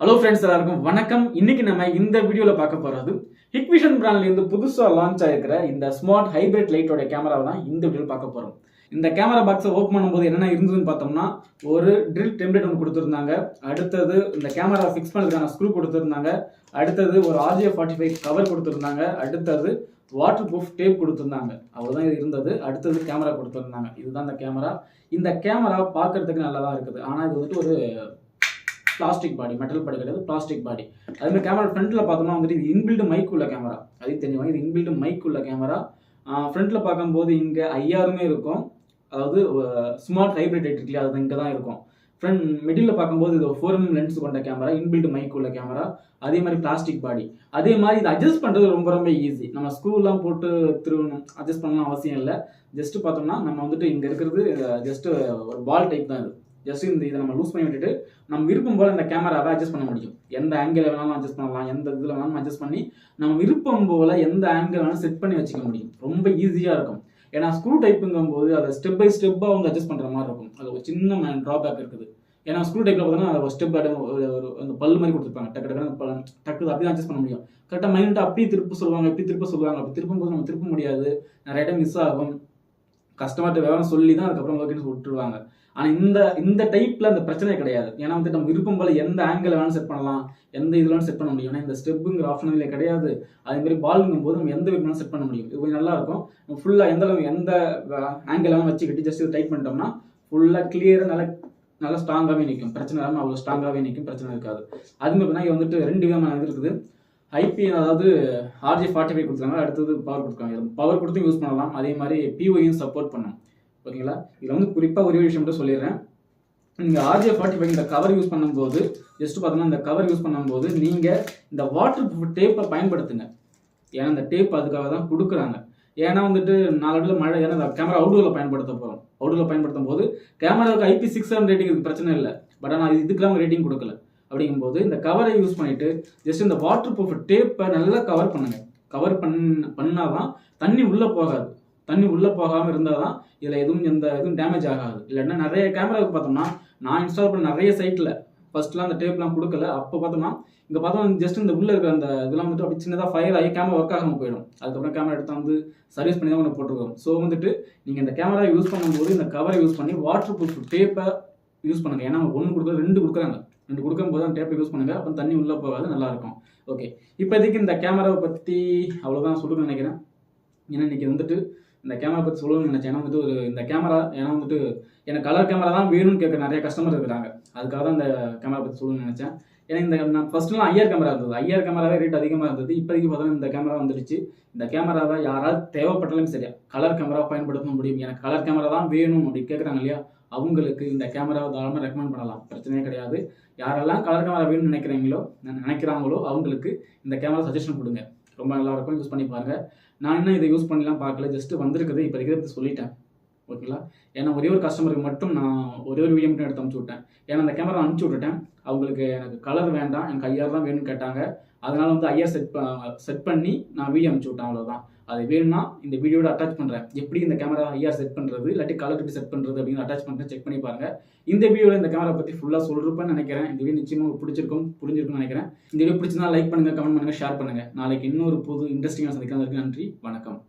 Hello friends எல்லாருக்கும் வணக்கம். இன்னைக்கு நம்ம இந்த வீடியோல பார்க்க போறது ஹிக்விஷன் பிராண்ட்லேருந்து புதுசாக லான்ச் ஆயிருக்கிற இந்த ஸ்மார்ட் ஹைபிரிட் லைட்டோட கேமராவை தான் இந்த வீடியோவில் பார்க்க போறோம். இந்த கேமரா பாக்ஸை ஓப்பன் பண்ணும்போது என்னென்ன இருந்ததுன்னு பார்த்தோம்னா ஒரு ட்ரில் டெம்ப்ளேட் ஒன்று கொடுத்துருந்தாங்க. அடுத்தது இந்த கேமரா ஃபிக்ஸ் பண்ணுறதுக்கான ஸ்க்ரூ கொடுத்துருந்தாங்க. அடுத்தது ஒரு ஆர்ஜே ஃபார்ட்டி ஃபைவ் கவர் கொடுத்துருந்தாங்க. அடுத்தது வாட்டர் ப்ரூஃப் டேப் கொடுத்துருந்தாங்க. அவ்வளோதான் இது இருந்தது. அடுத்தது கேமரா கொடுத்துருந்தாங்க. இதுதான் இந்த கேமரா இந்த கேமரா பார்க்கறதுக்கு நல்லா தான் இருக்குது. ஆனால் இது வந்துட்டு ஒரு பிளாஸ்டிக் பாடி மெட்டல் பாடி கிடையாது பிளாஸ்டிக் பாடி அதுமாதிரி கேமரா ஃப்ரண்ட்டில் பார்த்தோம்னா வந்துட்டு இது இன்பில்டு மைக் உள்ள கேமரா அது தெரிஞ்சுவாங்க இது இன்பில்டு மைக் உள்ள கேமரா ஃப்ரண்ட்டில் பார்க்கும்போது இங்கே ஐயாருமே இருக்கும். அதாவது ஸ்மார்ட் ஹைப்ரிட் இருக்கு அது இங்கே தான் இருக்கும். ஃப்ரண்ட் மிடில் பார்க்கும்போது இது ஃபோர் எம் லென்ஸ் கொண்ட கேமரா இன்பில்டு மைக் உள்ள கேமரா அதே மாதிரி பிளாஸ்டிக் பாடி அதே மாதிரி இது அட்ஜஸ்ட் பண்ணுறது ரொம்ப ரொம்ப ஈஸி நம்ம ஸ்க்ரூலாம் போட்டு திருவணும் அட்ஜஸ்ட் பண்ணலாம் அவசியம் இல்லை. ஜஸ்ட்டு பார்த்தோம்னா நம்ம வந்துட்டு இங்கே இருக்கிறது ஜஸ்ட்டு ஒரு பால் டைப் தான் இது. ஜஸ்ட் இந்த இதை நம்ம லூஸ் பண்ணி விட்டுட்டு நம்ம விருப்பம் போல் இந்த கேமராவை அட்ஜஸ்ட் பண்ண முடியும். எந்த ஆங்கிள் வேணாலும் அட்ஜஸ்ட் பண்ணலாம் எந்த இதில் வேணாலும் அட்ஜஸ்ட் பண்ணி நம்ம விருப்பம் போல் எந்த ஆங்கிள் வேணாலும் செட் பண்ணி வச்சுக்க முடியும். ரொம்ப ஈஸியாக இருக்கும். ஏன்னா ஸ்க்ரூ டைப்புங்கும் போது அதை ஸ்டெப் பை ஸ்டெப்பாக அவங்க அட்ஜஸ்ட் பண்ணுற மாதிரி இருக்கும். அது ஒரு சின்ன ட்ராபேக் இருக்குது. ஏன்னா ஸ்க்ரூ டைப்பில் பார்த்தீங்கன்னா ஒரு ஸ்டெப் ஒரு ஒரு அந்த பல் மாதிரி கொடுத்துருப்பாங்க. டக்கு டக்கு டக்கு அப்படி அட்ஜஸ்ட் பண்ண முடியும். கரெக்டாக மைண்ட் அப்படியே திருப்ப சொல்லுவாங்க இப்படி திருப்ப சொல்லுவாங்க. அப்படி திருப்பும் போது நம்ம திருப்ப முடியாது. நிறைய டைம் மிஸ் ஆகும். கஸ்டமர்கிட்ட விவரம் சொல்லி தான் அதுக்கப்புறம் ஓகேன்னு விட்டுருவாங்க ஆனால் இந்த இந்த டைப்பில் அந்த பிரச்சனை கிடையாது. ஏன்னா வந்து நம்ம விருப்பம் போல் எந்த ஆங்கிள் வேணாலும் செட் பண்ணலாம் எந்த இதில் வேணாலும் செட் பண்ண முடியும். ஏன்னா இந்த ஸ்டெப்புங்கிற ஆப்ஷன் இதில் கிடையாது. அதே மாதிரி பாலுங்கும் போது நம்ம எந்த விருப்பம் செட் பண்ண முடியும். இது கொஞ்சம் நல்லா இருக்கும். ஃபுல்லாக எந்த அளவு எந்த ஆங்கிள் வேணாலும் வச்சுக்கிட்டு ஜஸ்ட் டைட் பண்ணிட்டோம்னா ஃபுல்லாக கிளியராக நல்லா நல்லா ஸ்ட்ராங்காகவே நிற்கும் பிரச்சனை இல்லாமல் அவ்வளோ ஸ்ட்ராங்காகவே நிற்கும் பிரச்சனை இருக்காது. அது மாதிரி இங்கே வந்துட்டு ரெண்டு விதமான இது இருக்குது. ஐபி அதாவது ஆர்ஜி ஃபார்ட்டி ஃபைவ் கொடுத்துருக்காங்க. அடுத்தது பவர் கொடுத்துருக்காங்க. பவர் கொடுத்து யூஸ் பண்ணலாம். அதே மாதிரி பிஓயும் சப்போர்ட் பண்ணும் ஓகேங்களா? இதில் வந்து குறிப்பாக ஒரே விஷயம் மட்டும் சொல்லிடுறேன். நீங்கள் ஆர்ஜே ஃபார்ட்டி ஃபைவ் இந்த கவர் யூஸ் பண்ணும்போது ஜஸ்ட் பார்த்தோம்னா இந்த கவர் யூஸ் பண்ணும்போது நீங்கள் இந்த வாட்டர் ப்ரூஃப் டேப்பை பயன்படுத்துங்க. ஏன்னா இந்த டேப் அதுக்காக தான் கொடுக்குறாங்க. ஏன்னா வந்துட்டு நாலடியில் மழை ஏன்னா கேமரா அவுடோரில் பயன்படுத்த போகிறோம் அவுடோரில் பயன்படுத்தும் போது கேமராவுக்கு ஐபி சிக்ஸ் செவன் ரேட்டிங் இதுக்கு பிரச்சனை இல்லை. பட் ஆனால் இதுக்கெல்லாம் ரேட்டிங் கொடுக்கல. அப்படிங்கும்போது இந்த கவரை யூஸ் பண்ணிவிட்டு ஜஸ்ட் இந்த வாட்டர் ப்ரூஃப் டேப்பை நல்லா கவர் பண்ணுங்கள் கவர் பண் பண்ணாதான் தண்ணி உள்ளே போகாது. தண்ணி உள்ளே போகாமல் இருந்தால் தான் இதில் எதுவும் எந்த எதுவும் டேமேஜ் ஆகாது. இல்லைன்னா நிறைய கேமராவுக்கு பார்த்தோம்னா நான் இன்ஸ்டால் பண்ண நிறைய சைட்டில் ஃபர்ஸ்ட்லாம் அந்த டேப்லாம் கொடுக்கல. அப்போ பார்த்தோம்னா இங்கே பார்த்தோம் ஜஸ்ட் இந்த உள்ளே இருக்கிற அந்த இதெல்லாம் வந்துட்டு அப்படி சின்னதாக ஃபயர் ஆகி கேமரா ஒர்க் ஆகாமல் போயிடும். அதுக்கப்புறம் கேமரா எடுத்து வந்து சர்வீஸ் பண்ணி தான் ஒன்று போட்டுருக்கோம். ஸோ வந்துட்டு நீங்கள் இந்த கேமரா யூஸ் பண்ணும்போது இந்த கவரை யூஸ் பண்ணி வாட்டர் ப்ரூஃப் டேப்பை யூஸ் பண்ணுங்கள் ஏன்னா ஒன்று கொடுக்குறது ரெண்டு கொடுக்குறாங்க. ரெண்டு கொடுக்கும்போது அந்த டேப்பை யூஸ் பண்ணுங்கள் அப்புறம் தண்ணி உள்ளே போகாது நல்லாயிருக்கும் ஓகே இப்போதைக்கு இந்த கேமராவை பற்றி அவ்வளோதான் சொல்லுன்னு நினைக்கிறேன். ஏன்னா இன்றைக்கி வந்துட்டு இந்த கேமரா பற்றி சொல்லணும்னு நினச்சேன். ஏன்னா வந்துட்டு ஒரு இந்த கேமரா ஏன்னா வந்துட்டு எனக்கு கலர் கேமரா தான் வேணும்னு கேட்க நிறைய கஸ்டமர் இருக்கிறாங்க. அதுக்காக தான் இந்த கேமரா பற்றி சொல்லணும்னு நினச்சேன். ஏன்னா இந்த நான் ஃபஸ்ட்டுலாம் ஐஆர் கேமரா இருந்தது. ஐஆர் கேமராவே ரேட் அதிகமாக இருந்தது. இப்போதைக்கு பார்த்தா இந்த கேமரா வந்துடுச்சு. இந்த கேமராவை யாராவது தேவைப்பட்டாலும் சரியா கலர் கேமரா பயன்படுத்த முடியும். எனக்கு கலர் கேமரா தான் வேணும் அப்படி கேட்குறாங்க இல்லையா? அவங்களுக்கு இந்த கேமராவை தாராளமாக ரெக்கமெண்ட் பண்ணலாம். பிரச்சனையே கிடையாது. யாரெல்லாம் கலர் கேமரா வேணும்னு நினைக்கிறீங்களோ நினைக்கிறாங்களோ அவங்களுக்கு இந்த கேமரா சஜஷன் கொடுங்க. ரொம்ப நல்லாயிருக்கும் யூஸ் பண்ணி பாருங்கள் நான் இன்னும் இதை யூஸ் பண்ணலாம் பார்க்கல. ஜஸ்ட்டு வந்திருக்குது. இப்போ இருக்கிறத சொல்லிட்டேன். ஓகேங்களா ஏன்னா ஒரே ஒரு கஸ்டமருக்கு மட்டும் நான் ஒரே ஒரு வீடியோ மட்டும் எடுத்து அனுப்பிச்சி விட்டேன். ஏன்னா அந்த கேமரா அனுப்பிச்சு விட்டுட்டேன். அவங்களுக்கு எனக்கு கலர் வேண்டாம். எனக்கு ஐஆர் தான் வேணும்னு கேட்டாங்க. அதனால வந்து ஐஆர் செட் செட் பண்ணி நான் வீடியோ அனுப்பிச்சு விட்டேன். அவ்வளோதான் அது வேணும்னா இந்த வீடியோட அட்டாச் பண்ணுறேன் எப்படி இந்த கேமரா ஐஆர் செட் பண்ணுறது இல்லாட்டி கலர் எப்படி செட் பண்ணுறது அப்படின்னு அட்டாச் பண்ணுறேன் செக் பண்ணி பாருங்க. இந்த வீடியோவில் இந்த கேமரா பற்றி ஃபுல்லாக சொல்லிருப்பேன்னு நினைக்கிறேன். இந்த வீடியோ நிச்சயமாக பிடிச்சிருக்கும் புரிஞ்சிருக்கும்னு நினைக்கிறேன். இந்த வீடியோ பிடிச்சிருந்தா லைக் பண்ணுங்க கமெண்ட் பண்ணுங்க ஷேர் பண்ணுங்க. நாளைக்கு இன்னொரு புது இன்ட்ரெஸ்டிங்காக சந்திக்கிறதுக்கு நன்றி. வணக்கம்.